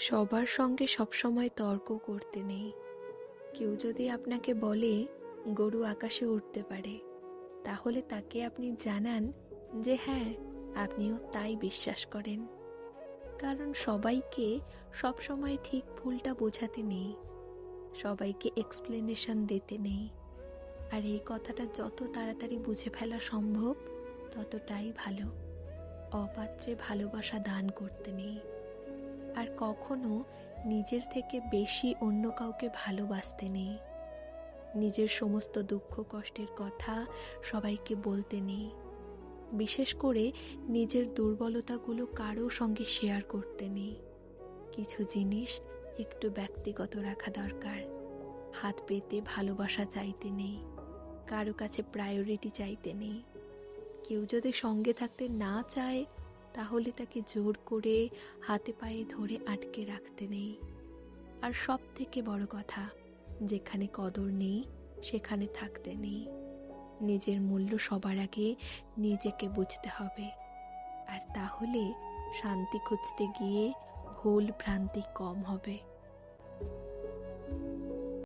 সবার সঙ্গে সবসময় তর্ক করতে নেই। কেউ যদি আপনাকে বলে, গরু আকাশে উঠতে পারে, তাহলে তাকে আপনি জানান যে হ্যাঁ আপনিও তাই বিশ্বাস করেন। কারণ সবাইকে সবসময় ঠিক ভুলটা বোঝাতে নেই। সবাইকে এক্সপ্লেনেশন দিতে নেই। আর এই কথাটা যত তাড়াতাড়ি বুঝে ফেলা সম্ভব, ততটাই ভালো। অপাত্রে ভালোবাসা দান করতে নেই। কখনো নিজের থেকে বেশি অন্য কাউকে ভালোবাসতে নেই। নিজের সমস্ত দুঃখ কষ্টের কথা সবাইকে বলতে নেই। বিশেষ করে নিজের দুর্বলতাগুলো কারও সঙ্গে শেয়ার করতে নেই। কিছু জিনিস একটু ব্যক্তিগত রাখা দরকার। হাত পেতে ভালোবাসা চাইতে নেই। কারও কাছে প্রায়োরিটি চাইতে নেই। কেউ যদি সঙ্গে থাকতে না চায় তাহলে তাকে জোর করে হাতে পায়ে ধরে আটকে রাখতে নেই। আর সব থেকে বড় কথা, যেখানে কদর নেই, সেখানে থাকতে নেই। নিজের মূল্য সবার আগে নিজেকে বুঝতে হবে। আর তাহলে শান্তি খুঁজতে গিয়ে ভুল ভ্রান্তি কম হবে।